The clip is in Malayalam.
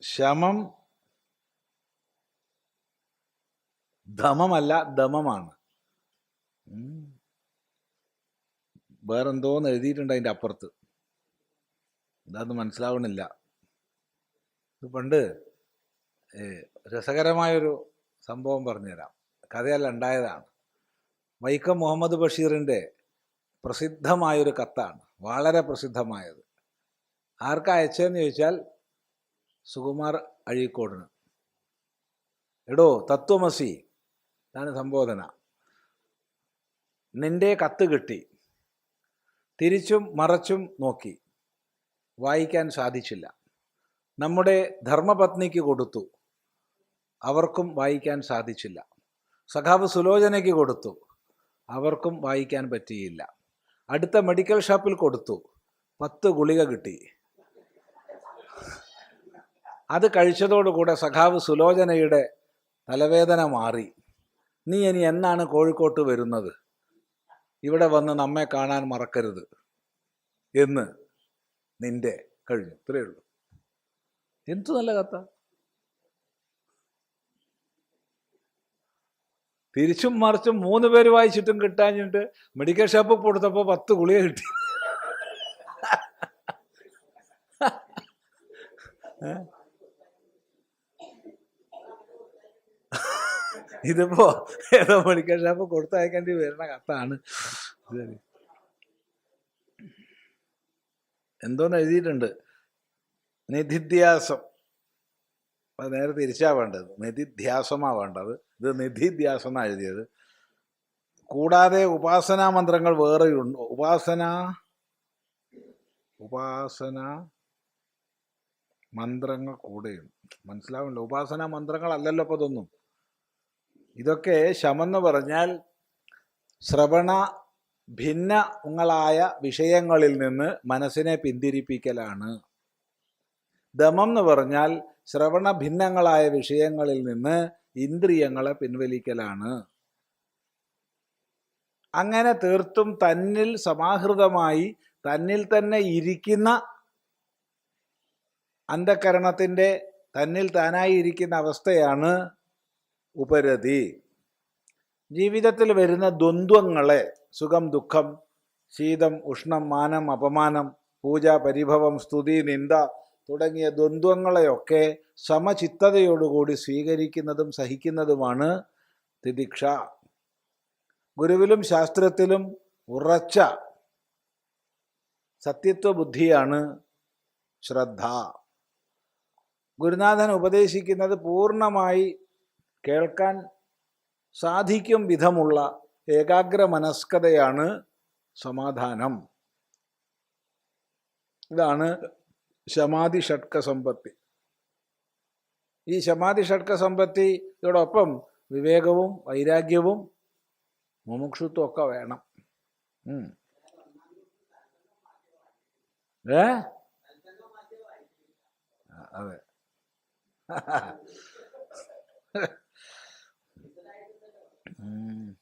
ശമം ധമമല്ല ദമമാണ്. വേറെന്തോന്ന് എഴുതിയിട്ടുണ്ട് അതിന്റെ അപ്പുറത്ത്. എന്താന്ന് മനസ്സിലാവണില്ല. ഇത് പണ്ട് രസകരമായൊരു സംഭവം പറഞ്ഞുതരാം. കഥയല്ല ഉണ്ടായതാണ്. വൈക്കം മുഹമ്മദ് ബഷീറിന്റെ പ്രസിദ്ധമായൊരു കത്താണ്. വളരെ പ്രസിദ്ധമായത്. ആർക്കാ അയച്ചതെന്ന് ചോദിച്ചാൽ സുകുമാർ അഴീക്കോടിന്. എടോ തത്വമസി. ഇതാണ് സംബോധന. നിന്റെ കത്ത് കിട്ടി. തിരിച്ചും മറച്ചും നോക്കി. വായിക്കാൻ സാധിച്ചില്ല. നമ്മുടെ ധർമ്മപത്നിക്ക് കൊടുത്തു. അവർക്കും വായിക്കാൻ സാധിച്ചില്ല. സഖാവ് സുലോചനയ്ക്ക് കൊടുത്തു. അവർക്കും വായിക്കാൻ പറ്റിയില്ല. അടുത്ത മെഡിക്കൽ ഷോപ്പിൽ കൊടുത്തു. പത്ത് ഗുളിക കിട്ടി. അത് കഴിച്ചതോടുകൂടെ സഖാവ് സുലോചനയുടെ തലവേദന മാറി. നീ ഇനി എന്നാണ് കോഴിക്കോട്ട് വരുന്നത്? ഇവിടെ വന്ന് നമ്മെ കാണാൻ മറക്കരുത്. എന്ന് നിന്റെ കഴിഞ്ഞു. ഇത്രയേ ഉള്ളൂ. എന്തു നല്ല കഥ? തിരിച്ചും മറിച്ചും മൂന്ന് പേര് വായിച്ചിട്ടും കിട്ടാഞ്ഞിട്ട് മെഡിക്കൽ ഷോപ്പിൽ കൊടുത്തപ്പോൾ പത്ത് ഗുളിക കിട്ടി? ഇതിപ്പോ ഏതോ മെഡിക്കൽ ഷോപ്പ് കൊടുത്തയക്കേണ്ടി വരുന്ന കത്താണ്. എന്തോന്ന് എഴുതിയിട്ടുണ്ട്? നിധിധ്യാസം. അത് നേരെ തിരിച്ചാ വേണ്ടത്. നിധിധ്യാസമാ വേണ്ടത്. ഇത് നിധിധ്യാസം എന്നാ എഴുതിയത്? കൂടാതെ ഉപാസനാ മന്ത്രങ്ങൾ വേറെയുണ്ട് ഉപാസന ഉപാസന മന്ത്രങ്ങൾ കൂടെയുണ്ട് മനസ്സിലാവില്ല ഉപാസനാ മന്ത്രങ്ങളല്ലല്ലോ അപ്പോൾ ഇതൊന്നും. ഇതൊക്കെ ശമെന്ന് പറഞ്ഞാൽ ശ്രവണ ഭിന്നങ്ങളായ വിഷയങ്ങളിൽ നിന്ന് മനസ്സിനെ പിന്തിരിപ്പിക്കലാണ്. ദമം എന്ന് പറഞ്ഞാൽ ശ്രവണ ഭിന്നങ്ങളായ വിഷയങ്ങളിൽ നിന്ന് ഇന്ദ്രിയങ്ങളെ പിൻവലിക്കലാണ്. അങ്ങനെ തീർത്തും തന്നിൽ സമാഹൃതമായി തന്നിൽ തന്നെ ഇരിക്കുന്ന അന്ധകരണത്തിന്റെ തന്നിൽ താനായി ഇരിക്കുന്ന അവസ്ഥയാണ് ഉപരതി. ജീവിതത്തിൽ വരുന്ന ദ്വന്ദ്വങ്ങളെ സുഖം ദുഃഖം ശീതം ഉഷ്ണം മാനം അപമാനം പൂജ പരിഭവം സ്തുതി നിന്ദ തുടങ്ങിയ ദ്വന്ദ്വങ്ങളെയൊക്കെ സമചിത്തതയോടുകൂടി സ്വീകരിക്കുന്നതും സഹിക്കുന്നതുമാണ് തിദിക്ഷ. ഗുരുവിലും ശാസ്ത്രത്തിലും ഉറച്ച സത്യത്വ ബുദ്ധിയാണ് ശ്രദ്ധ. ഗുരുനാഥൻ ഉപദേശിക്കുന്നത് പൂർണമായി കേൾക്കാൻ സാധിക്കും വിധമുള്ള ഏകാഗ്ര മനസ്കതയാണ് സമാധാനം. ഇതാണ് ശമാധി ഷഡ്ക സമ്പത്തി. ഈ ശമാധി ഷഡ്ക സമ്പത്തിയോടൊപ്പം വിവേകവും വൈരാഗ്യവും മുമുക്ഷുത്വം ഒക്കെ വേണം. ഏ? അതെ. Mm.